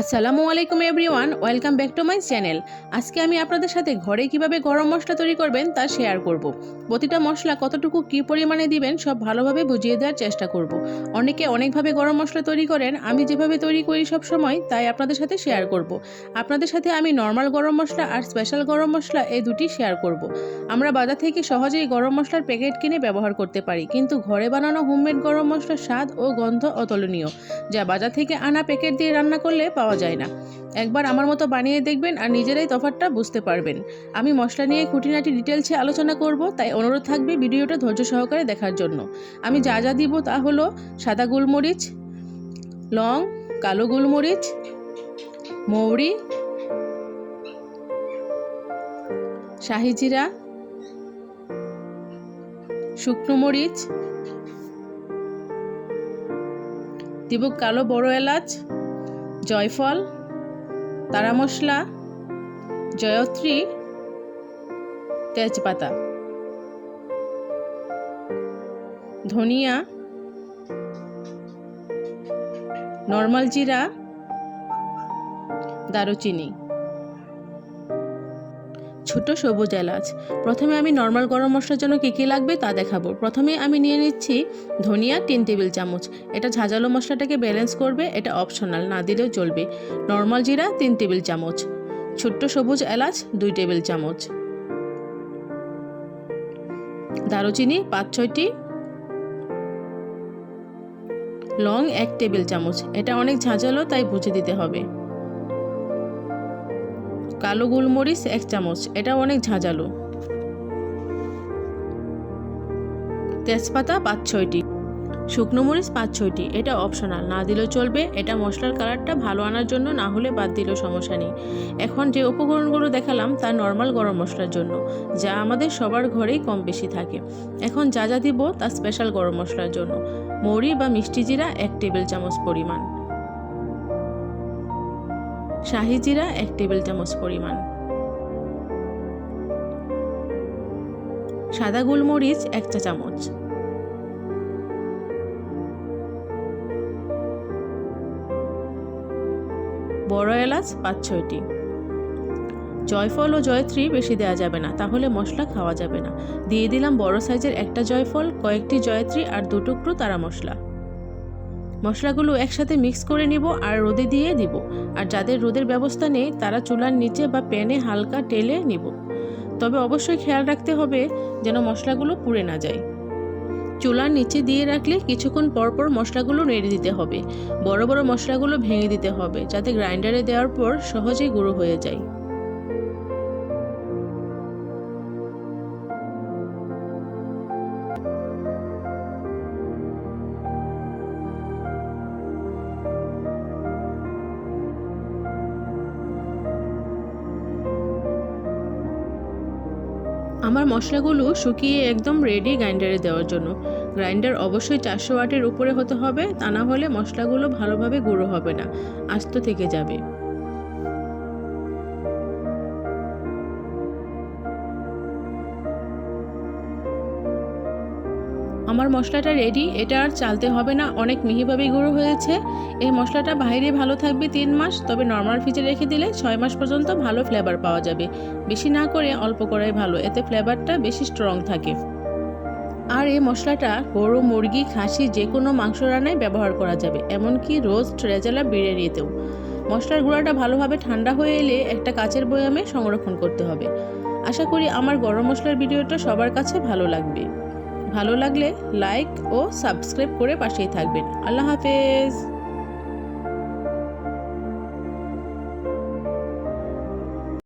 আসসালামু আলাইকুম everyone, welcome back to my channel. আজকে আমি আপনাদের সাথে ঘরে কীভাবে গরম মশলা তৈরি করবেন তা শেয়ার করব। প্রতিটা মশলা কতটুকু কী পরিমাণে দিবেন সব ভালোভাবে বুঝিয়ে দেওয়ার চেষ্টা করব। অনেকে অনেকভাবে গরম মশলা তৈরি করেন, আমি যেভাবে তৈরি করি সব সময় তাই আপনাদের সাথে শেয়ার করব। আপনাদের সাথে আমি নর্মাল গরম মশলা আর স্পেশাল গরম মশলা এই দুটি শেয়ার করব। আমরা বাজার থেকে সহজেই গরম মশলার প্যাকেট কিনে ব্যবহার করতে পারি, কিন্তু ঘরে বানানো হোমমেড গরম মশলার স্বাদ ও গন্ধ অতুলনীয়, যা বাজার থেকে আনা প্যাকেট দিয়ে রান্না করলে পাওয়া যায় না। একবার আমার মতো বানিয়ে দেখবেন আর নিজেরাই তফাৎটা বুঝতে পারবেন। আমি মশলা নিয়ে খুঁটিনাটি ডিটেলসে আলোচনা করব, তাই অনুরোধ থাকবে ভিডিওটা ধৈর্য সহকারে দেখার জন্য। আমি যা যা দিব তা হলো সাদা গোলমরিচ, লং, কালো গোলমরিচ, মৌরি, শাহি জিরা, শুকনো মরিচ, দিব কালো বড় এলাচ জয়ফল তারা মশলা জয়ত্রী তেজপাতা। ধনিয়া নর্মাল জিরা দারুচিনি। ছোট সবুজ এলাচ। প্রথমে আমি নর্মাল গরম মশলার জন্য কী কী লাগবে তা দেখাবো। প্রথমে আমি নিয়ে নিচ্ছি ধনিয়া তিন টেবিল চামচ। এটা ঝাঁঝালো মশলাটাকে ব্যালেন্স করবে, এটা অপশনাল না দিলেও চলবে। নর্মাল জিরা তিন টেবিল চামচ। ছোট্ট সবুজ এলাচ দুই টেবিল চামচ। দারুচিনি পাঁচ, ছয়টি। লং এক টেবিল চামচ। এটা অনেক ঝাঁঝালো, তাই বুঝে দিতে হবে। কালো গোলমরিচ, এক চামচ। এটা অনেক ঝাঁঝালো। তেজপাতা পাঁচ, ছয়টি। শুকনো মরিচ পাঁচ, ছয়টি। এটা অপশনাল না দিলেও চলবে। এটা মশলার কালারটা ভালো আনার জন্য, না হলে বাদ দিলেও সমস্যা নেই। এখন যে উপকরণগুলো দেখালাম, তা নর্মাল গরম মশলার জন্য, যা আমাদের সবার ঘরেই কম বেশি থাকে। এখন যা যা দিব, তা স্পেশাল গরম মশলার জন্য। মৌরি বা মিষ্টি জিরা এক টেবিল চামচ পরিমাণ। শাহি জিরা এক টেবিল চামচ পরিমাণ। সাদা গোলমরিচ এক চা চামচ। বড় এলাচ পাঁচ ছয়টি। জয়ফল ও জয়ত্রী বেশি দেওয়া যাবে না, তাহলে মশলা খাওয়া যাবে না। দিয়ে দিলাম বড় সাইজের একটা জয়ফল, কয়েকটি জয়ত্রী আর দু টুকরো তারা মশলা। মশলাগুলো একসাথে মিক্স করে নিব আর রোদে দিয়ে দিব। আর যাদের রোদের ব্যবস্থা নেই, তারা চুলার নিচে বা প্যানে হালকা টেলে নিব। তবে অবশ্যই খেয়াল রাখতে হবে যেন মশলাগুলো পুড়ে না যায়। চুলার নিচে দিয়ে রাখলে কিছুক্ষণ পরপর মশলাগুলো নেড়ে দিতে হবে। বড় বড় মশলাগুলো ভেঙে দিতে হবে, যাতে গ্রাইন্ডারে দেওয়ার পর সহজেই গুঁড়ো হয়ে যায়। আমার মশলাগুলো শুকিয়ে একদম রেডি গ্রাইন্ডারে দেওয়ার জন্য। গ্রাইন্ডার অবশ্যই চারশো ওয়াটের উপরে হতে হবে, তা না হলে মশলাগুলো ভালোভাবে গুঁড়ো হবে না, আস্ত থেকে যাবে। আমার মশলাটা রেডি এটা আর চালতে হবে না, অনেক মিহিভাবেই গুঁড়ো হয়েছে এই মশলাটা বাইরে ভালো থাকবে তিন মাস, তবে নর্মাল ফ্রিজে রেখে দিলে ছয় মাস পর্যন্ত ভালো ফ্লেভার পাওয়া যাবে। বেশি না করে অল্প করাই ভালো, এতে ফ্লেভারটা বেশি স্ট্রং থাকে। আর এই মশলাটা গরু, মুরগি, খাসি যে কোনো মাংস রান্নায় ব্যবহার করা যাবে, এমনকি রোস্ট রেজালা বিরিয়ানিতেও। মশলার গুঁড়াটা ভালোভাবে ঠান্ডা হয়ে এলে একটা কাচের বয়ামে সংরক্ষণ করতে হবে। আশা করি আমার গরম মশলার ভিডিওটা সবার কাছে ভালো লাগবে। ভালো লাগলে লাইক ও সাবস্ক্রাইব করে পাশেই থাকবেন। আল্লাহ হাফেজ।